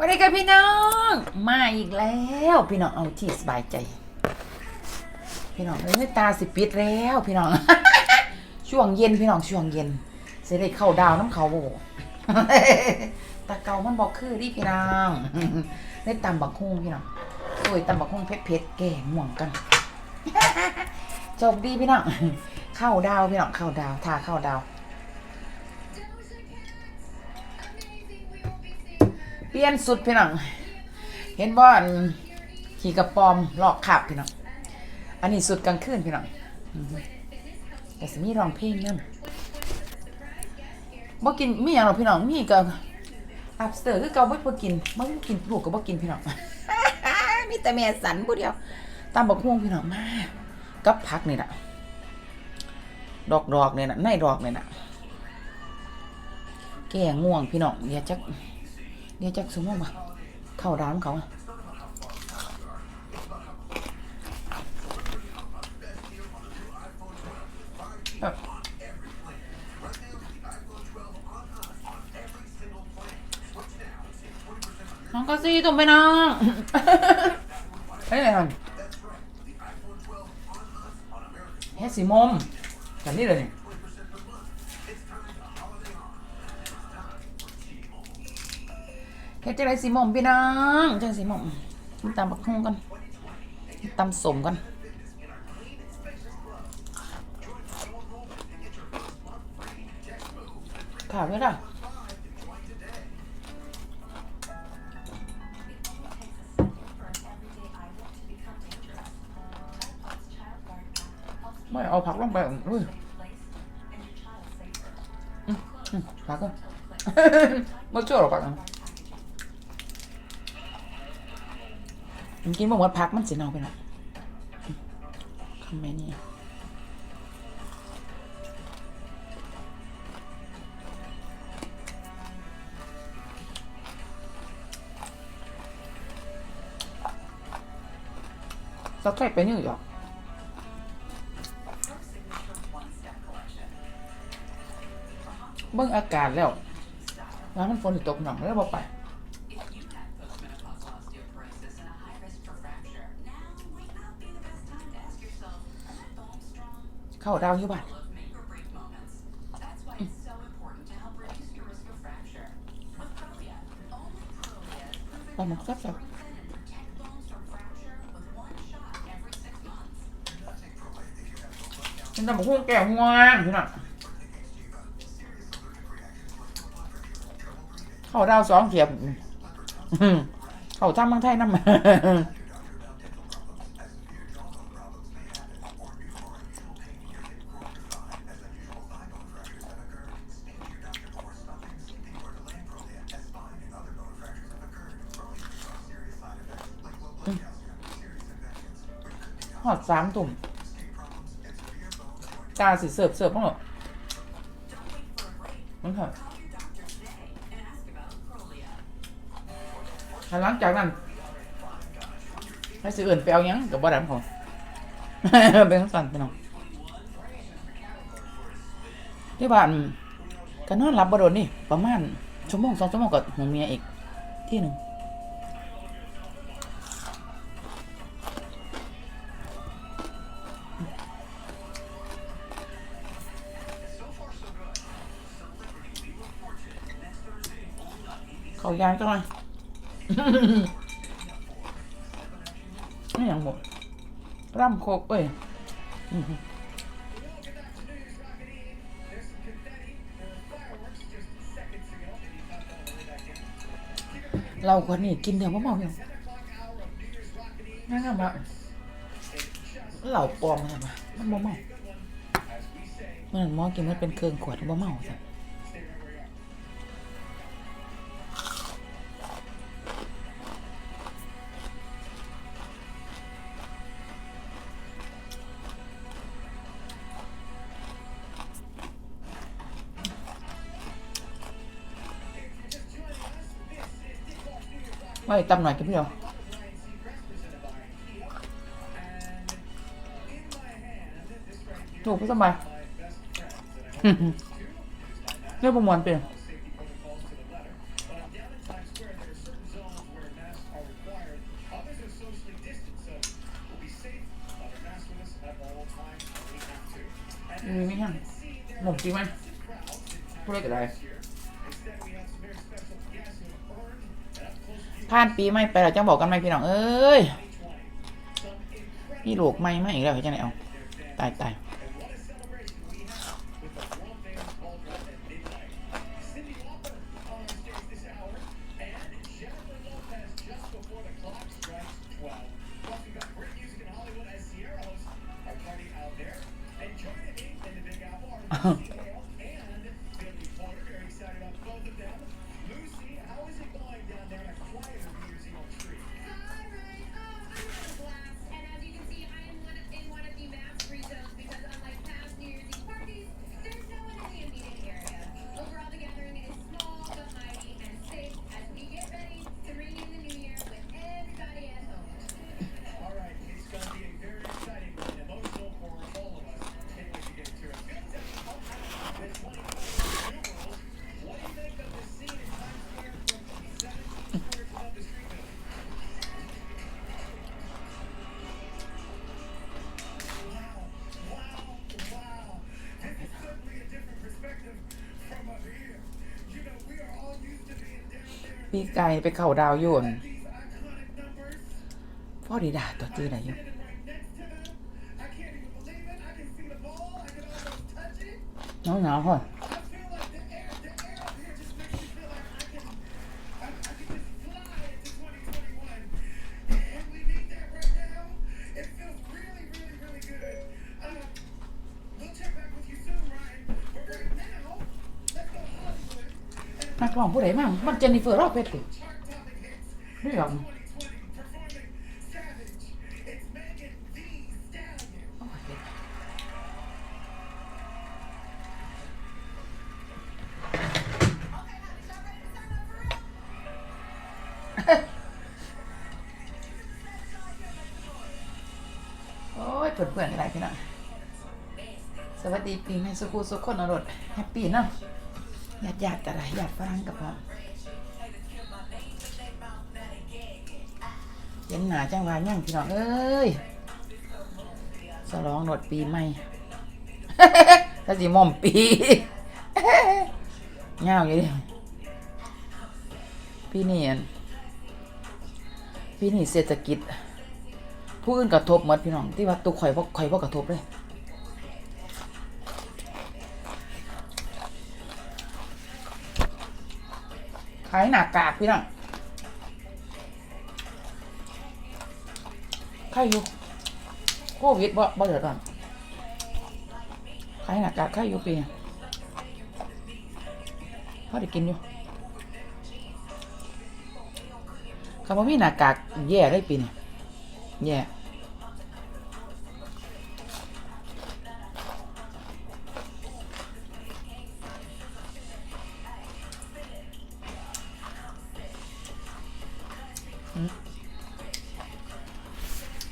วันนี้กับพี่น้อง มาอีกแล้ว พี่น้องเอาที่สบายใจ พี่น้องเอ้ยตาสิปิดแล้ว พี่น้อง ช่วงเย็นพี่น้องช่วงเย็นเสิได้เข้าดาวน้ำเขาโบตาเกามันบอกคือดิพี่น้องได้ตำบักฮุ่งพี่น้องโอ้ยตำบักฮุ่งเผ็ดๆแก่ห่วงกันโชคดีพี่น้องเข้าดาวพี่น้องเข้าดาวทาเข้าดาว ลี่ยนสุดพี่น้อง เห็นบ่อนขี่กระปอมลอกขับพี่น้อง อันนี้สุดกลางคืนพี่น้องแต่สิมีร้องเพลงนั่นบ่กินมีหยังหรอกพี่น้องมีก็อัพสเตอร์คือเก่าบ่บ่กินบ่กินลูกก็บ่กินพี่น้องมีแต่แม่สันผู้เดียวตามบักฮวงพี่น้องมากับผักนี่น่ะ ดอกดอกเนี่ยน่ะในดอกเนี่ยน่ะ แก้ง่วงพี่น้องเดี๋ยจัก เดี๋ยวจักสมมติว่าเข้าร้านเขาอะแบบน้องก็ซีตุ่มไปน้องเฮ้ยอะไรเฮ้ยสีมมแบบนี้เลยเนี่ย ฮ็ดจังไดสิหม่อมพี่น้องจังสิหม่อมตำบักฮุ่งกันตำสมกันข่าวด้วยล่ะไม่เอาผักลงไปอุ้ยผักก็ไม่เชื่อหรอกผักอะ มันกินบ่หมดพักมันสิเน่าไปละคำแม่นี่สักแค่ไปนี่หรอกเบิ่งอากาศแล้วว่ามันฝนตกหนังแล้วบ่ไป เข้าดาวอยู่บ้านปลาหมึกสับสับมันทำหมูหุ้งแก้วง่วงพี่น่ะเข้าดาวสองเขียบเข้าทำเมืองไทยน้ำ สามตุ่มตาสิเสิร์ฟเสิร์ฟบ้งเหรอมันค่ะหลังจากนั้นให้สิเอื่นไปเอายังกับบ่ดำของเป็นสั่นไปน้องที่บ้านก็นอนหลับบ่โดนนี่ ประมาณชั่วโมงสองชั่วโมงกับหนูเมียอีกที่หนึ่ง เขายางจังเลยนี่อย่างหมดร่ำโคกเอ้ยเราคนนี้กินเดี๋ยวมะม่วงยังนั่งมาเหล่าปลอมอะไรมามันมะม่วงมื่อหมอกินมันเป็นเครื่องขวดมะม่วงสิไม่ตำหน่อยกันพี่เดีย ปีใหม่ไปเราจะบอกกันไหมพี่น้องเอ้ยพี่โลกไม่ไม่อีกแล้วเห็นจังไหนเอาตายตาย And ปีไก่ไปเข่าดาวโยนพ่อดีดาตัวจื้อไหนอยู่หนาวหนาวพ่อ ผู้ใดมั่งมันเจนนิเฟอร์รอบเพชรติ chart-topping hits เรื่อง2020 performing Savage. It's Megan Thee Stallion. โอ้ยเพื่อนเพื่อนๆอะไรพี่น้องสวัสดีปีใหม่สุขุสุขคนอรดแฮปปี้เนาะ ญาติญาติกันไรญาติฝรั่งกับพ่อเห็นหนาจังวะยังพี่น้องเอ้ยสลองหนวดปีใหม่ถ้าสิม่อมปีเงาอยู่ดิพี่นี่อันพี่นี่เศรษฐกิจ ผู้อื่นกระทบหมดพี่น้อง ที่ว่าตัวข่อยบ่ข่อยบ่กระทบเลย ขายหน้ากากพี่น้องใครอยู่โควิดบ่บ่เดือดร้อนขายหน้ากากใครอยู่ปีนี้พอได้กินอยู่คำว่ามีหน้ากากแย่ได้ปีนี้แย่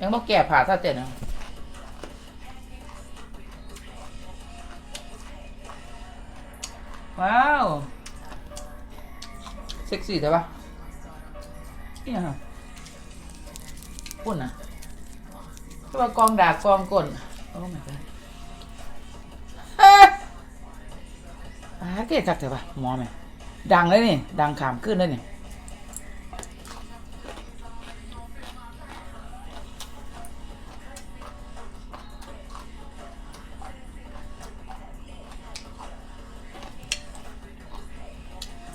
ยังบ่แก่ผ่าซะเจ็ดนะว้าว เซ็กซี่ใช่ปะนี่ฮะปุ่นนะก็ว่ากองด่ากองก้นโอ้ my god เอ้ยอ่าเก๋จักเถอะปะมอแม่ดังเลยนี่ ดังขามขึ้นเลยนี่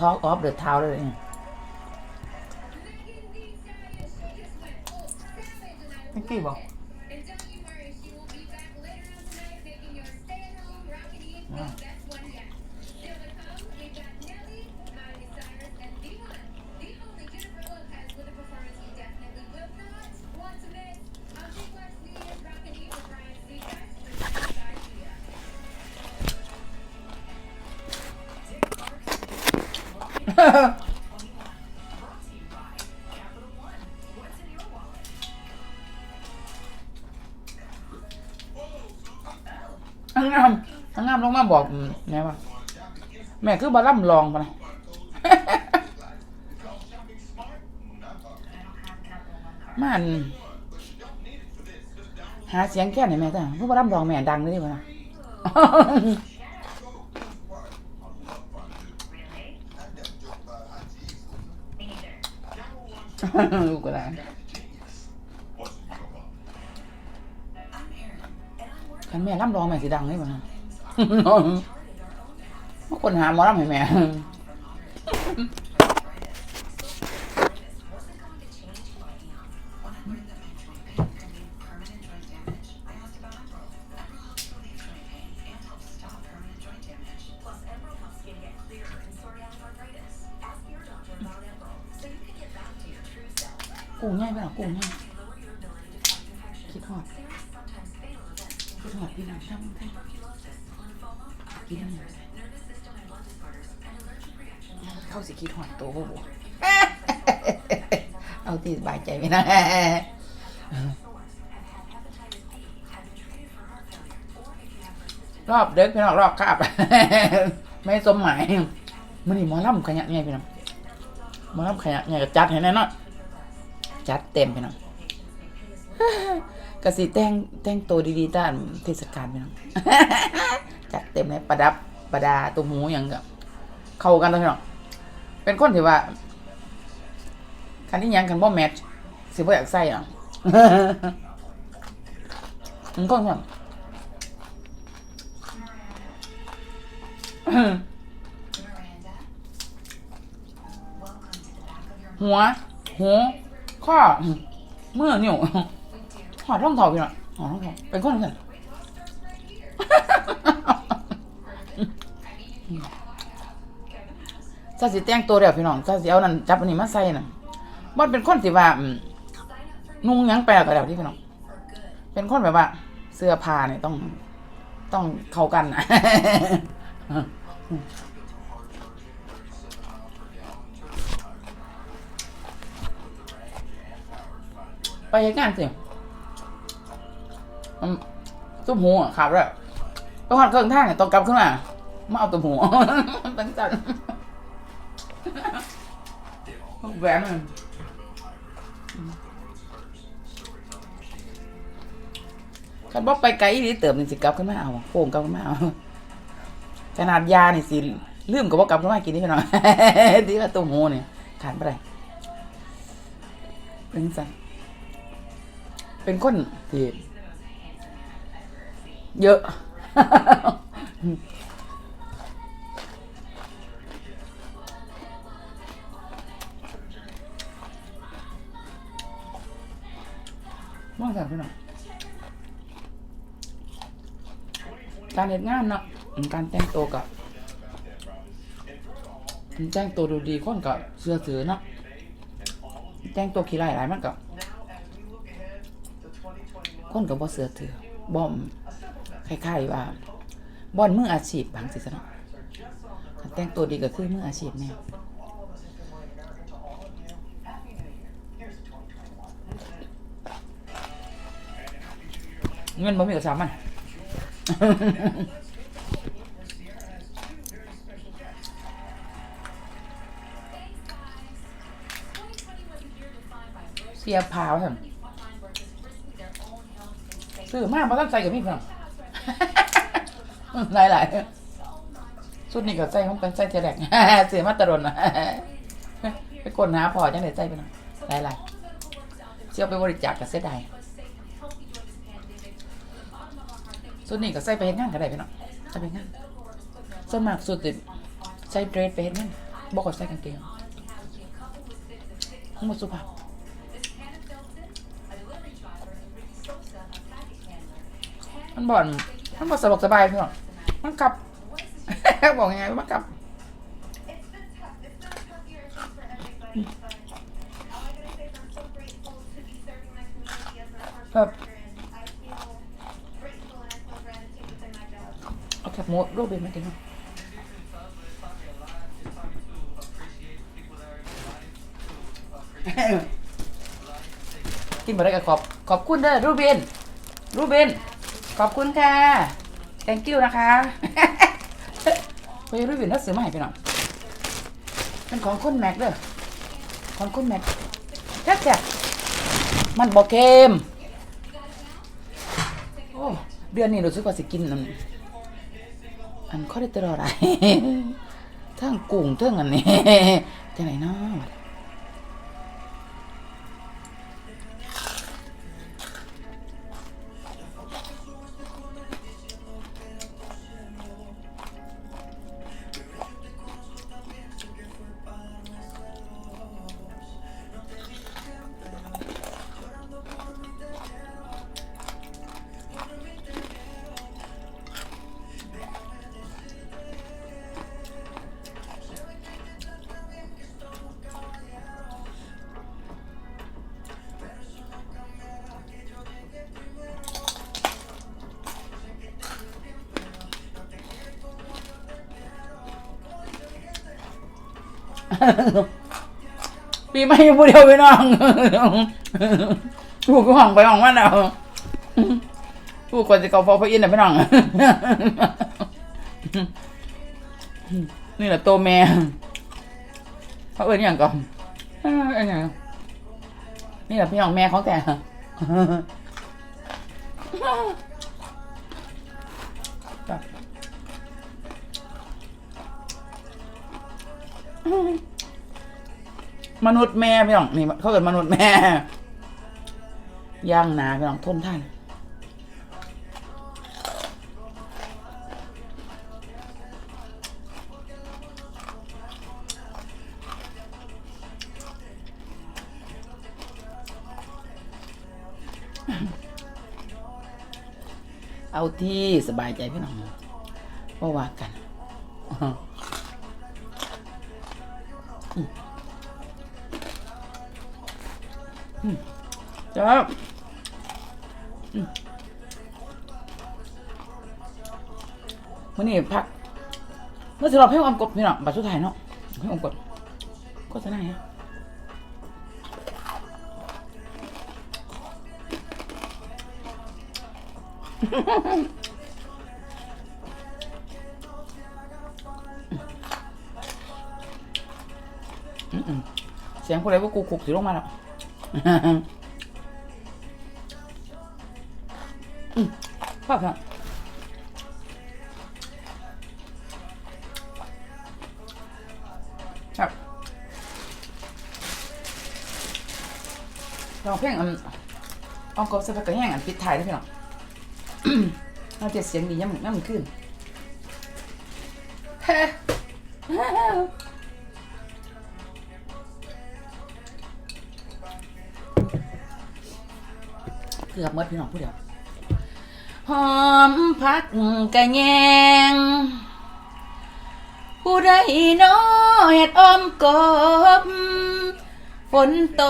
Talk of the Town เลยเนี่ย Megan Thee Stallion, she just went full savage อังงามอังงามลงมาบอกอไงวะแม่คือบาล่ำลองปะนะมันหาเสียงแค่ไหนแม่จ้ะผู้บาล่ำลองแม่ดังเลยดิวะนะลูก็ได้ คันแม่ล่ำลองแม่สิดังเลยปะนะ มาคนหาหมอลำให้แม่กุ้งง่ายไปหรอกุ้งง่าย ใจไปนะรอบเด็กพี่น้องรอบคาบไม่สมหมายมันนี่มอลำขยันไงพี่น้องมอลำขยันไงก็จัดให้แน่นอนจัดเต็มไปหน่อยกสิแต่งแต่งตัวดีๆต้านเทศกาลไปหน่อยจัดเต็มเลยประดับประดาตัวหมูอย่างกับเข้ากันตัวพี่น้องเป็นคนที่ว่าคันที่ยังกันบ่แมท สิบ่อยากใส่อะมันก็แบบหัวหัวข้อเมื่อนิ้วหอดร่องเท้าพี่น้องหอดร่องเท้าเป็นคนกันซาสิแต่งตัวเดียวพี่น้องซาสิเอานั่นจับอันนี้มาใส่น่ะมันเป็นคนที่ว่าอืม นุ่งยังแปลกก็แล้วที่พี่น้อง เป็นคนแบบว่า เสื้อผ้าเนี่ยต้องต้องเข้ากันนะไปเหตุงานสิอืมตุ้มหูขับเลยไปหอดเครื่องท่าเนี่ยต้องกลับขึ้นมามาเอาตุ้มหูตั้งใจแหวนมัน คันบอกไปไกลนี่เติมนี่สิกลับขึ้นมาเอาโค้งกลับขึ้นมาเอาขนาดยานี่สิลืมกับว่ากลับขึ้นมากินนี่พี่น้องที่ว่าตุ้มหูเนี่ยขานไปไรเป็นสั่นเป็นคนที่เยอะ การเห็นงานเนาะการแต่งตัวกับแต่งตัวดูดีคนกับเสื้อถือเนาะแต่งตัวขี้ไล่หลายมันกับคนกับบ่เสือถือบอมคล้ายๆว่าบอนมืออาชีพบางสิซะเนะแต่งตัวดีก็คือมืออาชีพแน่เงินบ่มีก็สามมัน เสียพาวซั่นซื้อมาบ่ต้องใส่กับมีเพิ่นหลายๆสุดนี้ก็ใส่ของกันใส่เทแรกซื้อมาตะดนนะไปกดหาพอจังได๋ใส่ไปหน่อยหลายๆสิเอาไปบริจาคก็เสียดาย สุดนี้ก็ใส่ไปเฮ็ดงานก็ได้พี่น้องใส่ไปงานส่วนมากสุดสิใส่เดรสไปเฮ็ดงานบ่ก็ใส่กางเกงหมดสุภาพมันบ่อนมันบ่สะดวกสบายพี่น้องมันกลับบอกยังไงมันกลับ It's been tough. เอาแคบหมูรูปเป็นมากินเนกินมาได้ก็ขอบขอบคุณเด้อรูเบนรูเบนขอบคุณค่ะ thank you นะคะไปรูเบนน่าซื้อมาให้พี่น้องเป็นของคุณแม็กเด้อของคุณแม็กแซ่บแซ่บมันบอกเค็มโอ้เดือนนี้รู้สึกว่าสิกินอัน อันคอเลสเตอรอลอะไรทั้งกุ้งทั้งอันนี้จังไหนเนาะ ปีใหม่อยู่ผู้เดียวไปน้องลูกก็ห้องไปห้องมันเอาลูกก่อนจะเกาฟอพระอินทร์นะพี่น้องนี่แหละโตแม่เขาเอิ้นอย่างก่อนอันไหนนี่แหละพี่น้องแม่ของแต่ มนุษย์แม่พี่น้องนี่เขาเกิดมนุษย์แม่ย่างนาพี่น้องทนท่านเอาที่สบายใจพี่น้องว่าว่ากัน จ้าอืมมื่อนี้พักเมื่อสำหรับให้อมกดพี่เน้องบัตรสุดท้ายเนาะให้อมกดโฆษณาฮะอืม สียงพวกอะไรว่ากูคุกสิลงมาแล้วอืมพ่อครับครับลองเพลงอันอองกบสะพักกระแห้งอันปิดท้ายได้พี่น้องเราจะเสียงดีย่ำย่ำขึ้นเฮ้ กือบหมดพี่น้องผู้เดียวหอมพักกะแยงผู้ใดน้อเห็ดอมกบฝนต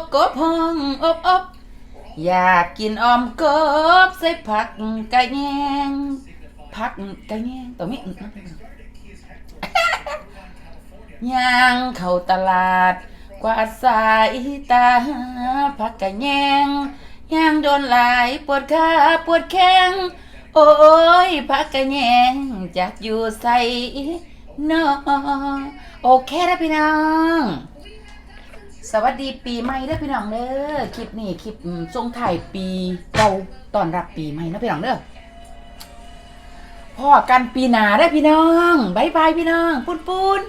กกบห้องอบอบอยากกินอมกบใส่ผักกะแยงผักกะแยงตัวนี้ย่างเข้าตลาดกว่าสายตาผักกะแยง ย่างโดนหลายปวดขาปวดแข้งโอ้ยพักกันแยงจากอยู่ใส่นอโอเคแล้วพี่น้อง สวัสดีปีใหม่เด้อพี่น้องเด้อคลิปนี้คลิปอืมส่งถ่ายปีเก่าตอนรับปีใหม่นะพี่น้องเด้อพ่อกันปีหนาได้พี่น้องบายบายพี่น้องปุ้นปุ้น